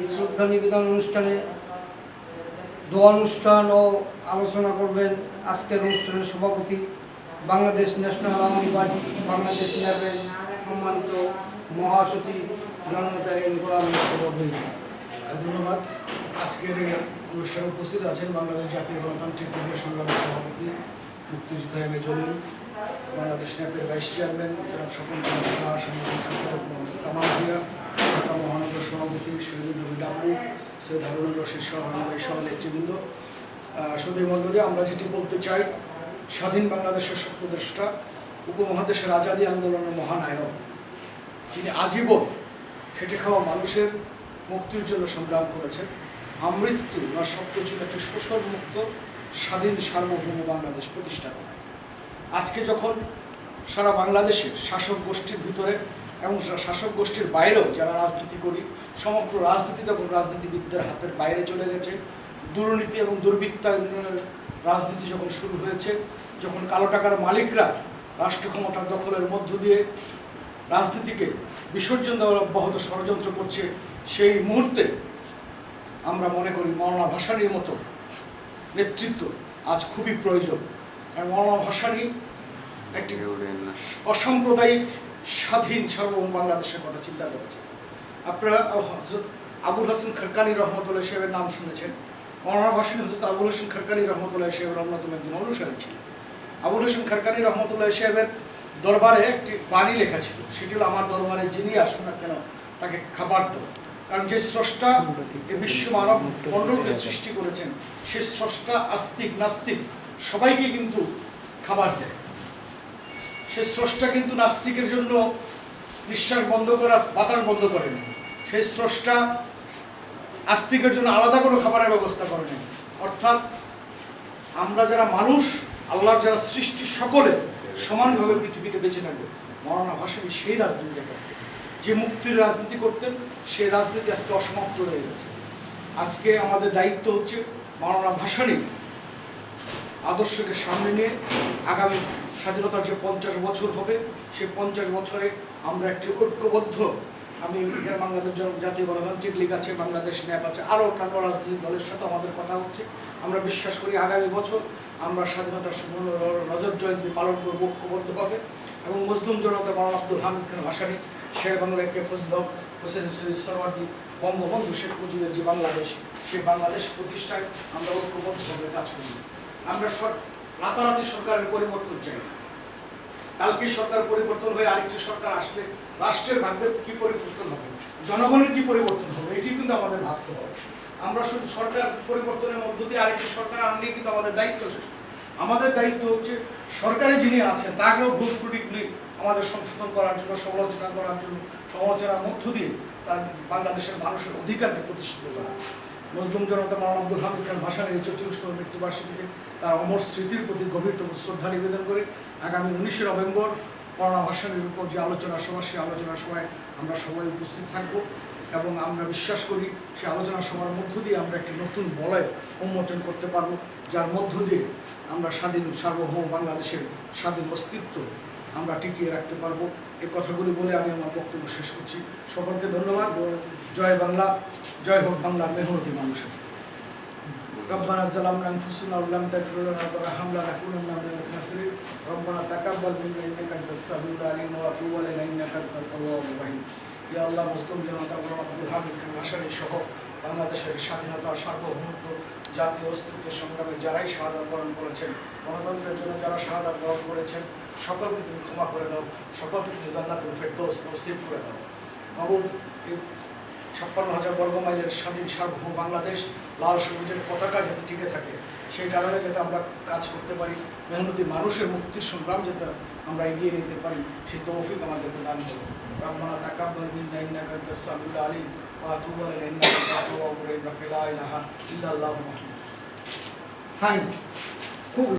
এই শ্রদ্ধা নিবেদন অনুষ্ঠানে দোয়া অনুষ্ঠান ও আলোচনা করবেন আজকের অনুষ্ঠানের সভাপতি বাংলাদেশ ন্যাশনাল আওয়ামী পার্টি, বাংলাদেশ ন্যাপের সম্মানিত মহাসচিব জননেতা এন গোলাম ধন্যবাদ। আজকের অনুষ্ঠানে উপস্থিত আছেন বাংলাদেশ জাতীয় গণতান্ত্রিক দলের সংগ্রামী সভাপতি মুক্তিযোদ্ধা এম এ জলিল, বাংলাদেশ ন্যাপের ভাইস চেয়ারম্যান কুমার সাহা ডাব্বু সৈয়দ হারুন রশিদ সহ সহ নেতৃবৃন্দ। সুদী মণ্ডলী, আমরা যেটি বলতে চাই, স্বাধীন বাংলাদেশের স্বপ্নদ্রষ্টা, উপমহাদেশের আজাদী আন্দোলনের মহানায়ক তিনি আজীবন খেটে খাওয়া মানুষের মুক্তির জন্য সংগ্রাম করেছেন। আমৃত্যু বা স্বপ্ন ছিল একটি শোষণ মুক্ত, স্বাধীন, সার্বভৌম বাংলাদেশ প্রতিষ্ঠা করা। আজকে যখন সারা বাংলাদেশের শাসক গোষ্ঠীর ভিতরে এবং শাসক গোষ্ঠীর বাইরেও যারা রাজনীতি করি সমগ্র রাজনীতি তখন রাজনীতিবিদদের হাতের বাইরে চলে গেছে। দুর্নীতি এবং দুর্বৃত্তায়নের রাজনীতি যখন শুরু হয়েছে যখন কালো টাকার মালিকরা রাষ্ট্র ক্ষমতার দখলের মধ্য দিয়ে রাজনীতিকে বিসর্জন দেওয়ার অব্যাহত ষড়যন্ত্র করছে সেই মুহূর্তে আমরা মনে করি মৌলানা ভাসানির মতো নেতৃত্ব আজ খুবই প্রয়োজন। আর মৌলানা ভাসানি একটি অসাম্প্রদায়িক স্বাধীন সার্বভৌম বাংলাদেশের কথা চিন্তা করেছে আপনারা হজরত আবুল হাসান খরকানি রহমতুল্লাহ সাহেবের নাম শুনেছেন। মৌলানা হজরত আবুল হাসান খরকানি রহমতুল্লাহ সাহেবের অন্যতম একজন অনুসারী ছিলেন। আবুল হোসেন খারকানি রহমতুল্লাহ সাহেবের দরবারে একটি বাণী লেখা ছিল। সেটি হলো, আমার দরবারে যিনি আসুন না কেন, তাকে খাবার দেবো কারণ যে স্রষ্টা এই বিশ্ব মানব মণ্ডলকে সৃষ্টি করেছেন, সে স্রষ্টা, আস্তিক, নাস্তিক, সবাইকে কিন্তু খাবার দেয়। সে স্রষ্টা কিন্তু নাস্তিকের জন্য নিঃশ্বাস বন্ধ করা বাতাস বন্ধ করেন। সেই স্রষ্টা আস্তিকের জন্য আলাদা কোনো খাবারের ব্যবস্থা করেন অর্থাৎ আমরা যারা মানুষ, আল্লাহর যারা সৃষ্টি সকলে সমানভাবে পৃথিবীতে বেঁচে থাকবে। মৌলানা ভাসানী সেই রাজনীতিটা করতেন। যে মুক্তির রাজনীতি করতেন সেই রাজনীতি আজকে অসমাপ্ত হয়ে গেছে। আজকে আমাদের দায়িত্ব হচ্ছে মৌলানা ভাসানী আদর্শকে সামনে নিয়ে আগামী স্বাধীনতার যে পঞ্চাশ বছর হবে, সেই পঞ্চাশ বছরে আমরা একটি ঐক্যবদ্ধ, আমি এখানে বাংলাদেশ জাতীয় গণতান্ত্রিক লীগ আছে, বাংলাদেশ ন্যাপ আছে, আরও অন্যান্য রাজনৈতিক দলের সাথে আমাদের কথা হচ্ছে। আমরা বিশ্বাস করি আগামী বছর আমরা স্বাধীনতার সুবর্ণ রজত জয়ন্তী পালন করব ঐক্যবদ্ধভাবে এবং মুসলিম জনতা মাওলানা আব্দুল হামিদ খান ভাসানী, শের বাংলায় কে ফজলক হোসেন সরওয়ার্দী, বঙ্গবন্ধু শেখ মুজিবের যে বাংলাদেশ, সেই বাংলাদেশ প্রতিষ্ঠায় আমরা ঐক্যবদ্ধভাবে কাজ করি আমরা রাতারাতি সরকারের পরিবর্তন চাই। না কালকে সরকার পরিবর্তন হয়ে আরেকটি সরকার আসলে রাষ্ট্রের ভাগ্যের কি পরিবর্তন হবে? জনগণের কি পরিবর্তন হবে? এটি কিন্তু আমাদের ভাবতে হবে। আমরা শুধু সরকার পরিবর্তনের মধ্য দিয়ে আরেকটি সরকার আনলে কিন্তু আমাদের দায়িত্ব শেষ। আমাদের দায়িত্ব হচ্ছে সরকারে যিনি আছেন, তাকেও ভুল ত্রুটিগুলি আমাদের সংশোধন করার জন্য, সমালোচনা করার জন্য, সমালোচনার মধ্য দিয়ে তার বাংলাদেশের মানুষের অধিকারকে প্রতিষ্ঠিত করা। মজলুম জনতা মাওলানা আব্দুল হামিদ খান ভাসানের চৌচল্লিশতম মৃত্যুবার্ষিকীতে তার অমর স্মৃতির প্রতি গভীরতম শ্রদ্ধা নিবেদন করে আগামী উনিশে নভেম্বর করোনা ভাসানের উপর যে আলোচনা সভা, সেই আলোচনা সভায় আমরা সবাই উপস্থিত থাকব এবং আমরা বিশ্বাস করি সেই আলোচনা সভার মধ্য দিয়ে আমরা একটি নতুন বলয় উন্মোচন করতে পারব, যার মধ্য দিয়ে আমরা স্বাধীন সার্বভৌম বাংলাদেশের স্বাধীন অস্তিত্ব আমরা টিকিয়ে রাখতে পারব। এই কথাগুলি বলে আমি আমার বক্তব্য শেষ করছি সকলকে ধন্যবাদ জয় বাংলা জয় হোক বাংলার মেহনতি মানুষের ربنا ظلمنا انفسنا ولم تغفر لنا وترحمنا لنكونن من الخاسرين ربنا تقبل منا انك انت السميع العليم وتب علينا انك انت التواب الرحيم ইয়া আল্লাহ মুসলিম জনতা বড় আব্দুল হামিদ খান আশারি সহ বাংলাদেশের স্বাধীনতা সার্বভৌমত্ব জাতীয় অস্তিত্ব সংগ্রামে যারাই শাহাদাত বরণ করেছেন গণতন্ত্রের জন্য যারা শাহাদাত বরণ করেছেন সকলকে তুমি ক্ষমা করে দাও সকলকে তুমি জান্নাতুল ফেরদৌস নসিব করে দাও। মাবুদ ছাপ্পান্ন হাজার বর্গ মাইলের স্বাধীন সার্বভৌম বাংলাদেশ লাল সবুজের পতাকা যাতে টিকে থাকে, সেই কারণে যাতে আমরা কাজ করতে পারি, মেহনতি মানুষের মুক্তির সংগ্রাম যাতে আমরা এগিয়ে নিতে পারি, সেই তৌফিক আমাদেরকে দান করো আলাইনা ইন্নাকা আনতাত তাওয়াবুর রাহিম লা ইলাহা ইল্লাল্লাহু ফাইন